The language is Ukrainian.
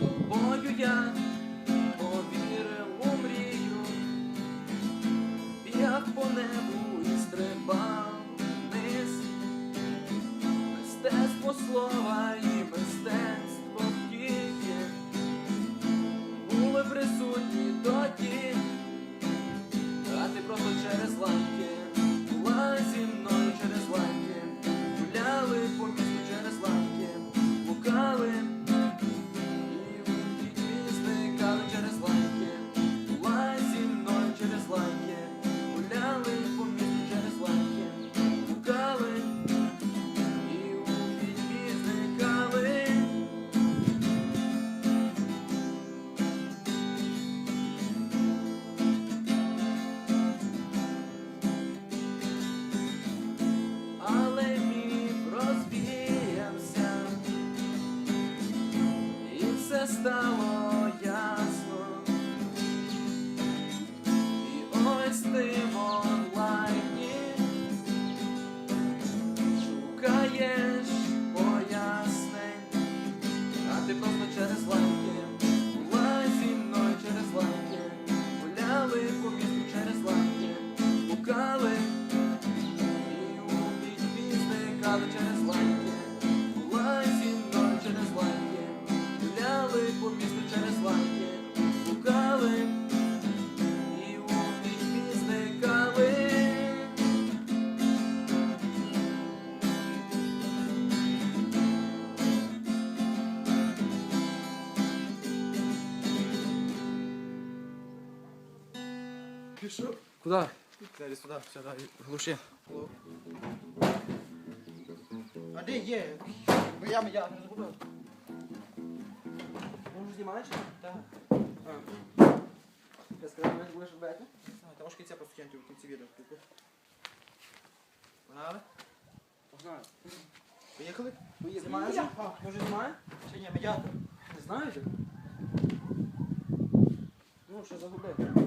тобою я повірив мрію, як по небу. гуляли по місту через ланки, Гукали і у пітьмі зникали. Пішов. Куда? Далі сюди, сюди, глуши. А де є? Я, я не згубив знімаєш? Так. Я сказав, ми будеш брати? Тому що кінця в кінці відео. Погнали? Погнали. Поїхали? Поїхали. Знімаєш? Може знімає? Чи ні, медіатор? Не знаєте? Ну, що загубив.